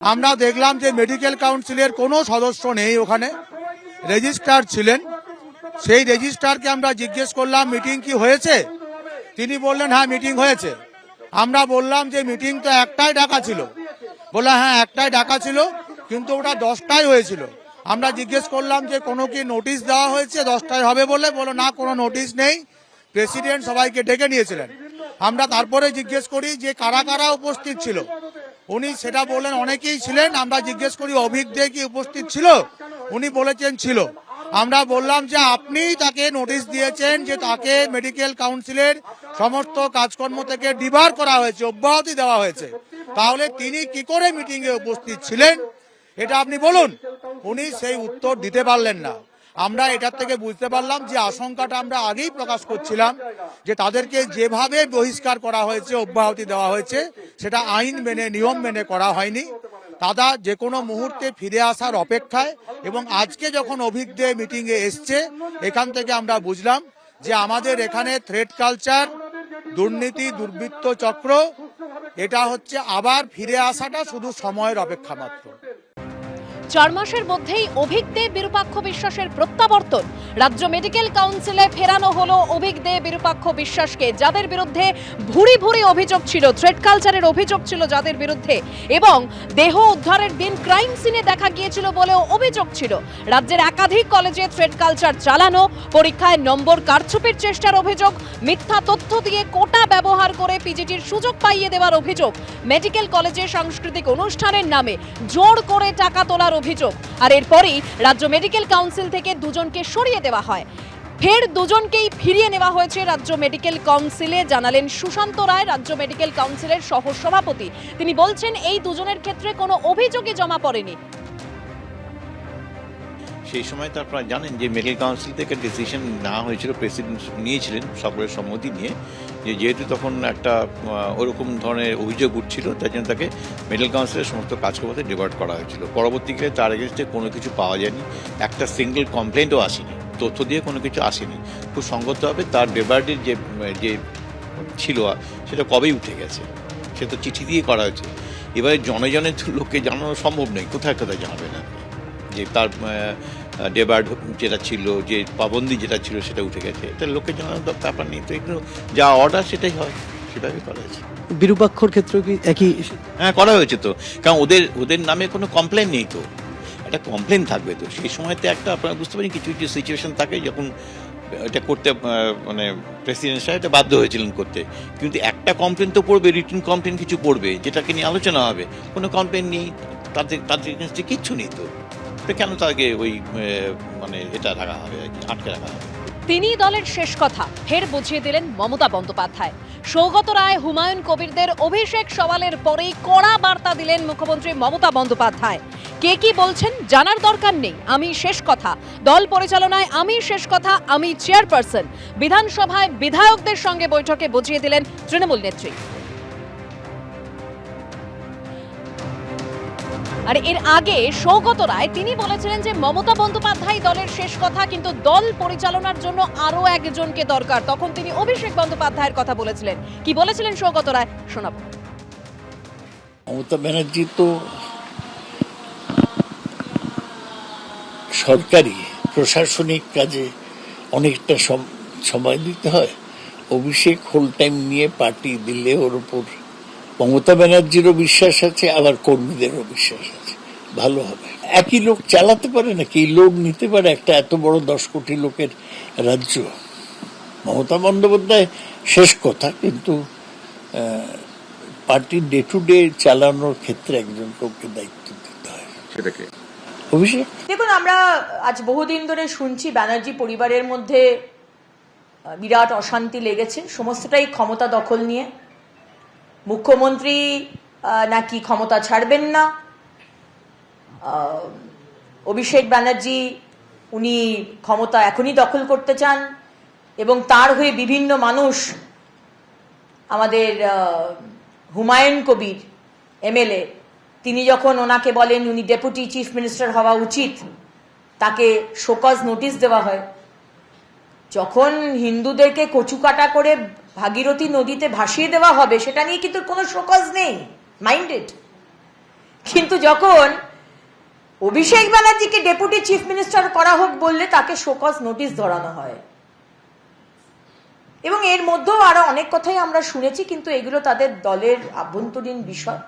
আমরা দেখলাম যে মেডিকেল কাউন্সিলের কোনো সদস্য নেই ওখানে। রেজিস্ট্রার ছিলেন। সেই রেজিস্ট্রারকে আমরা জিজ্ঞেস করলাম মিটিং কি হয়েছে? তিনি বললেন হ্যাঁ মিটিং হয়েছে। আমরা বললাম যে মিটিং তো একটাই ডাকা ছিল। বললাম হ্যাঁ একটাই ডাকা ছিল, কিন্তু ওটা দশটায় হয়েছিল। আমরা জিজ্ঞেস করলাম যে, কোনো কি নোটিশ দেওয়া হয়েছে? দশটায় হবে বলে? বলো না, কোনো নোটিশ নেই। প্রেসিডেন্ট সবাইকে ডেকে নিয়েছিলেন। আমরা তারপরে জিজ্ঞেস করি যে, কারা কারা উপস্থিত ছিল? উনি সেটা বললেন, অনেকেই ছিলেন, আমরা জিজ্ঞেস করি অভিজ্ঞ কি উপস্থিত ছিল? উনি বলেছেন, ছিল। আমরা বললাম যে, আপনি তাকে নোটিশ দিয়েছেন যে তাকে মেডিকেল কাউন্সিলের সমস্ত কাজকর্ম থেকে ডিবার করা হয়েছে, অব্যাহতি দেওয়া হয়েছে। তাহলে তিনি কি করে মিটিং এ উপস্থিত ছিলেন? এটা আপনি বলুন। উনি সেই উত্তর দিতে পারলেন না। আমরা এটার থেকে বুঝতে পারলাম যে আশঙ্কাটা আমরা আগেই প্রকাশ করছিলাম যে তাদেরকে যেভাবে বহিষ্কার করা হয়েছে, অব্যাহতি দেওয়া হয়েছে, সেটা আইন মেনে, নিয়ম মেনে করা হয়নি। দাদা, যে কোনো মুহূর্তে ফিরে আসার অপেক্ষায় এবং আজকে যখন অভিজ্ঞ মিটিংয়ে এসছে, এখান থেকে আমরা বুঝলাম যে আমাদের এখানে থ্রেড কালচার দুর্নীতি, দুর্বৃত্ত চক্র, এটা হচ্ছে আবার ফিরে আসাটা শুধু সময়ের অপেক্ষা মাত্র। চার মাসের মধ্যেই অভিজ্ঞে বিরূপাক্ষ বিশ্বাসের প্রত্যাবর্তন। রাজ্য মেডিকেল কাউন্সিলে ফেরানো হলো অভিজ্ঞে বিরূপাক্ষ বিশ্বাসকে, যাদের বিরুদ্ধে ভুরি ভুরি অভিযোগ ছিল থ্রেড কালচারের অভিযোগ ছিল যাদের বিরুদ্ধে, এবং দেহ উদ্ধারের দিন ক্রাইম সিনে দেখা গিয়েছিল বলেও অভিযোগ ছিল। রাজ্যের একাধিক কলেজে থ্রেড কালচার চালানো, পরীক্ষায় নম্বর কারচুপির চেষ্টার অভিযোগ, মিথ্যা তথ্য দিয়ে কোটা ব্যবহার করে পিজিটির সুযোগ পাইয়ে দেওয়ার অভিযোগ, মেডিকেল কলেজে সাংস্কৃতিক অনুষ্ঠানের নামে জোর করে টাকা তোলার অভিযোগ। আর এরপরই রাজ্য মেডিকেল কাউন্সিল থেকে দুজনকে সরিয়ে দেওয়া হয়। ফের দুজনকেই ফিরিয়ে নেওয়া হয়েছে রাজ্য মেডিকেল কাউন্সিলে, জানালেন সুশান্ত রায়, রাজ্য মেডিকেল কাউন্সিলের সহ সভাপতি তিনি বলছেন, এই দুজনের ক্ষেত্রে কোনো অভিযোগই জমা পড়েনি। সেই সময় তো আপনারা জানেন যে মেডিকেল কাউন্সিল থেকে ডিসিশন না হয়েছিল প্রেসিডেন্ট নিয়েছিলেন সকলের সম্মতি নিয়ে, যে যেহেতু তখন একটা ওরকম ধরনের অভিযোগ উঠছিল তাই জন্য তাকে মেডিকেল কাউন্সিলের সমস্ত কাজকর্মতে ডিভার্ট করা হয়েছিল। পরবর্তীকালে তার এগেনস্টে কোনো কিছু পাওয়া যায়নি। একটা সিঙ্গেল কমপ্লেন্টও আসেনি, তথ্য দিয়ে কোনো কিছু আসেনি। খুব সঙ্গতভাবে তার ডেবার্ডের যে যে ছিল, সেটা কবেই উঠে গেছে, সে তো চিঠি দিয়ে করা হয়েছে। এবারে জনে জনে লোককে জানানো সম্ভব নয়, কোথায় কোথায় জানাবেন আপনি? যে তার ডেবার্ড যেটা ছিল যে পাবন্দি যেটা ছিল সেটা উঠে গেছে। এটা লোকের জানানোর তো ব্যাপার নেই তো এগুলো যা অর্ডার সেটাই হয় সেভাবে করা হয়েছে। বিরূপাক্ষর ক্ষেত্রেও কি একই হ্যাঁ করা হয়েছে তো। কারণ ওদের ওদের নামে কোনো কমপ্লেন নেই তো। একটা কমপ্লেন থাকবে তো। সেই সময়তে একটা আপনারা বুঝতে পারেন কিছু কিছু সিচুয়েশন থাকে যখন এটা করতে মানে প্রেসিডেন্ট সাহেব এটা বাধ্য হয়েছিলেন করতে। কিন্তু একটা কমপ্লেন তো পড়বে রিটার্ন কমপ্লেন কিছু পড়বে যেটাকে নিয়ে আলোচনা হবে কোনো কমপ্লেন নেই তাদের তাদের কিচ্ছু নেই তো। তো কেন তাকে ওই মানে এটা রাখা হবে আটকে রাখা হবে? তিনি দলের শেষ কথা, ফের বুঝিয়ে দিলেন মমতা বন্দ্যোপাধ্যায়। সৌগত রায়, হুমায়ুন কবিরদের অভিষেক সওয়ালের পরেই কড়া বার্তা দিলেন মুখ্যমন্ত্রী মমতা বন্দ্যোপাধ্যায়। কে কি বলছেন জানার দরকার নেই, আমি শেষ কথা। দল পরিচালনায় আমি শেষ কথা, আমি চেয়ারপারসন। বিধানসভায় বিধায়কদের সঙ্গে বৈঠকে বুঝিয়ে দিলেন তৃণমূল নেত্রী। আর এর আগে সৌগত রায়, তিনি বলেছিলেন যে মমতা বন্দ্যোপাধ্যায় দলের শেষ কথা, কিন্তু দল পরিচালনার জন্য আরও একজনকে দরকার। তখন তিনি অভিষেক বন্দ্যোপাধ্যায়ের কথা বলেছিলেন। কি বলেছিলেন সৌগত রায়? শোনাবো। মমতা ব্যানার্জি তো সরকারি, প্রশাসনিক কাজে অনেকটা সম- সময় দিতে হয়। অভিষেক হোল টাইম নিয়ে পার্টি দিলে ওর উপর মমতা ব্যানার্জিরও বিশ্বাস আছে আবার কর্মীদেরও বিশ্বাস আছে। ভালো হবে। একই লোক চালাতে পারে নাকি? এই লোক নিতে পারে একটা এত বড় দশ কোটি লোকের রাজ্য। মমতা বন্দ্যোপাধ্যায় শেষ কথা কিন্তু পার্টির ডে টু ডে চালানোর ক্ষেত্রে একজন লোককে দায়িত্ব দিতে হয়। সেটাকে অভিষেক? দেখুন আমরা আজ বহুদিন ধরে শুনছি ব্যানার্জি পরিবারের মধ্যে বিরাট অশান্তি লেগেছে। সমস্তটাই ক্ষমতা দখল নিয়ে। মুখ্যমন্ত্রী নাকি ক্ষমতা ছাড়বেন না? অভিষেক ব্যানার্জি, উনি ক্ষমতা এখনই দখল করতে চান এবং তার হয়ে বিভিন্ন মানুষ আমাদের হুমায়ুন কবির, এমএলএ, তিনি যখন ওনাকে বলেন উনি ডেপুটি চিফ মিনিস্টার হওয়া উচিত, তাকে শোকজ নোটিশ দেওয়া হয়। যখন হিন্দুদেরকে কচুকাটা করে ভাগীরথী নদীতে ভাসিয়ে দেওয়া হবে, সেটা নিয়ে কিন্তু কোনো শোকজ নেই মাইন্ডেড কিন্তু যখন অভিষেক ব্যানার্জিকে ডেপুটি চিফ মিনিস্টার করা হোক বললে তাকে শোকজ নোটিশ ধরানো হয়। এবং এর মধ্যেও আরও অনেক কথাই আমরা শুনেছি, কিন্তু এগুলো তাদের দলের আভ্যন্তরীণ বিষয়।